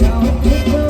เราคิด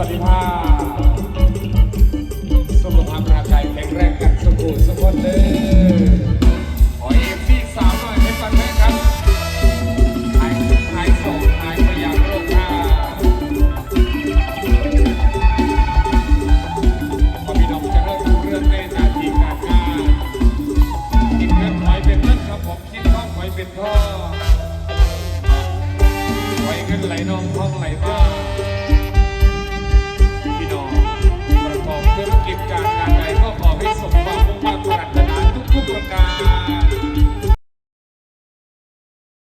สวัสดีภาพ